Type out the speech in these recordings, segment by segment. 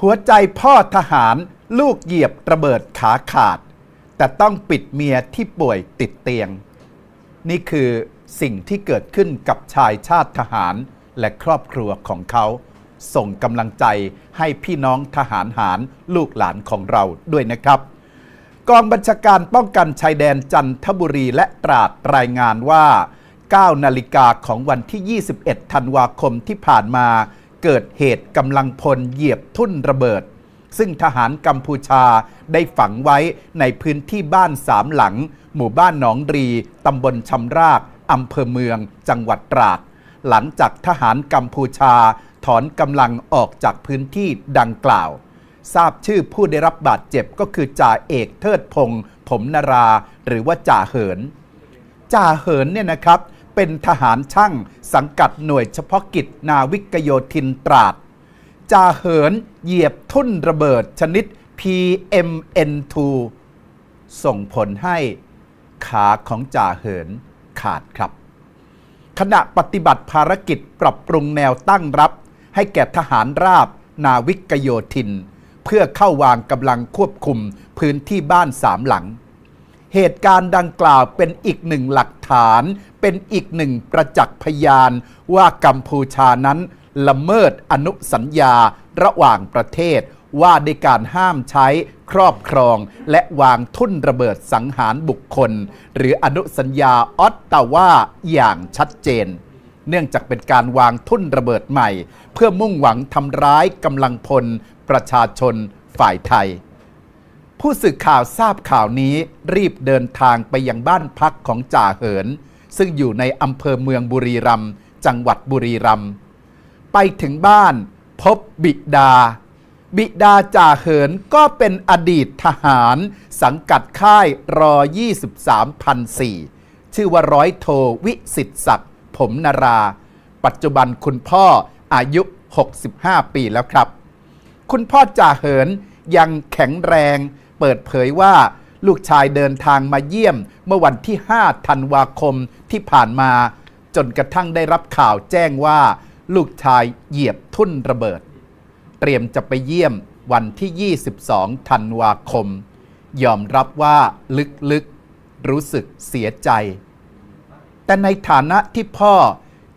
หัวใจพ่อทหารลูกเหยียบระเบิดขาขาด แต่ต้องปิดเมียที่ป่วยติดเตียง นี่คือสิ่งที่เกิดขึ้นกับชายชาติทหารและครอบครัวของเขา ส่งกำลังใจให้พี่น้องทหารหารลูกหลานของเราด้วยนะครับ กองบัญชาการป้องกันชายแดนจันทบุรีและตราดรายงานว่า 9 นาฬิกาของวันที่ 21 ธันวาคมที่ผ่านมา เกิดเหตุกำลังพลเหยียบทุ่นระเบิด ซึ่งทหารกัมพูชาได้ฝังไว้ในพื้นที่บ้านสามหลัง หมู่บ้านหนองรีตำบลชำรากอำเภอเมือง จังหวัดตราด หลังจากทหารกัมพูชา ถอนกำลังออกจากพื้นที่ดังกล่าว ทราบชื่อผู้ได้รับบาดเจ็บก็คือจ่าเอกเทิดพงศ์ผมนารา หรือว่าจ่าเหิน จ่าเหินเนี่ยนะครับ เป็นทหารช่างสังกัดหน่วยเฉพาะกิจนาวิกโยธินตราดจ่าเหินเหยียบทุ่นระเบิดชนิด PMN2 ส่งผลให้ขาของจ่าเหินขาดครับ ขณะปฏิบัติภารกิจปรับปรุงแนวตั้งรับ ให้แก่ทหารราบ นาวิกโยธิน เพื่อเข้าวางกำลังควบคุมพื้นที่บ้านสามหลัง เหตุการณ์ดังกล่าวเป็นอีกหนึ่งหลักฐาน เป็นอีกหนึ่งประจักษ์พยาน ว่ากัมพูชานั้น ละเมิดอนุสัญญาระหว่างประเทศ ว่าด้วยการห้ามใช้ครอบครอง และวางทุ่นระเบิดสังหารบุคคล หรืออนุสัญญาออตตาวาอย่างชัดเจน เนื่องจากเป็นการวางทุ่นระเบิดใหม่ เพื่อมุ่งหวังทำร้ายกำลังพลประชาชนฝ่ายไทย ผู้สื่อข่าวทราบข่าวนี้รีบเดินทางไปยังบ้านพักของจ่าเหิน ซึ่งอยู่ในอำเภอเมืองบุรีรัมย์จังหวัดบุรีรัมย์ไปถึงบ้านพบบิดา บิดาจ่าเหินก็เป็นอดีตทหาร สังกัดค่ายรอ 23,004ชื่อว่าร้อยโทวิสิทธิศักดิ์ผมนารา ปัจจุบันคุณพ่ออายุ 65 ปีแล้วครับ คุณพ่อจ่าเหินยังแข็งแรง เปิดเผยว่าลูกชายเดินทางมาเยี่ยม เมื่อวันที่ 5 ธันวาคมที่ผ่านมา จนกระทั่งได้รับข่าวแจ้งว่า ลูกชายเหยียบทุ่นระเบิด เตรียมจะไปเยี่ยมวันที่ 22 ธันวาคม ยอมรับว่าลึกๆ รู้สึกเสียใจ แต่ในฐานะที่พ่อ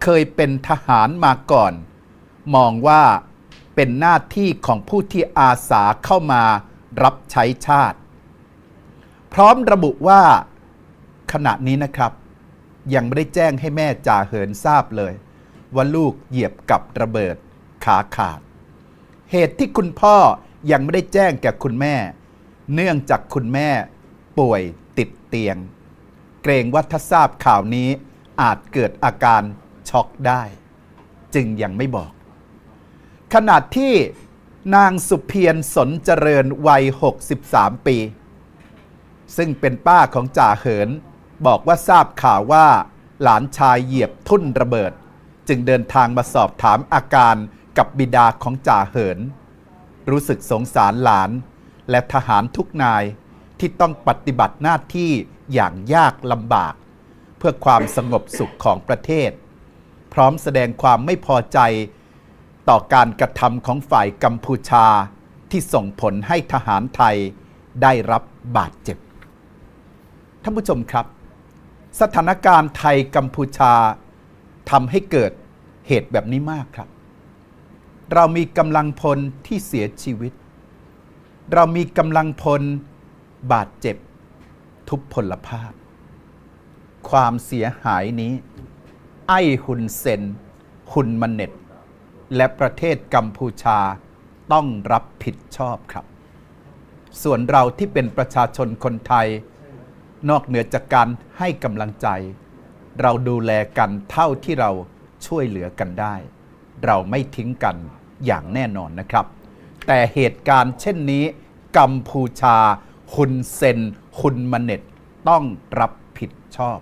เคยเป็นทหารมาก่อน มองว่าเป็นหน้าที่ของผู้ที่อาสาเข้ามา รับใช้ชาติ พร้อมระบุว่าขณะนี้นะครับ ยังไม่ได้แจ้งให้แม่จ่าเหินทราบเลย ว่าลูกเหยียบกับระเบิดขาขาด เหตุที่คุณพ่อยังไม่ได้แจ้งแก่คุณแม่ เนื่องจากคุณแม่ป่วยติดเตียง เกรงว่าถ้าทราบข่าวนี้อาจเกิดอาการช็อกได้ จึงยังไม่บอก ขณะที่ นางสุเพียรสนเจริญวัย 63 ปี ซึ่งเป็นป้าของจ่าเหิน บอกว่าทราบข่าวว่า หลานชายเหยียบทุ่นระเบิด จึงเดินทางมาสอบถามอาการกับบิดาของจ่าเหิน รู้สึกสงสารหลาน และทหารทุกนายที่ต้องปฏิบัติหน้าที่อย่างยากลำบาก เพื่อความสงบสุขของประเทศ พร้อมแสดงความไม่พอใจ ต่อการกระทำของฝ่ายกัมพูชาที่ส่งผลให้ทหารไทยได้รับบาดเจ็บ ท่านผู้ชมครับ สถานการณ์ไทยกัมพูชาทำให้เกิดเหตุแบบนี้มากครับ เรามีกำลังพลที่เสียชีวิต เรามีกำลังพลบาดเจ็บ ทุพพลภาพ ความเสียหายนี้ ไอ้ฮุนเซนฮุนมันเน็ต และประเทศกัมพูชาต้องรับผิดชอบครับ ส่วนเราที่เป็นประชาชนคนไทย นอกเหนือจากการให้กำลังใจ เราดูแลกันเท่าที่เราช่วยเหลือกันได้ เราไม่ทิ้งกันอย่างแน่นอนนะครับ แต่เหตุการณ์เช่นนี้ กัมพูชาฮุนเซนฮุนมเน็ตต้องรับผิดชอบ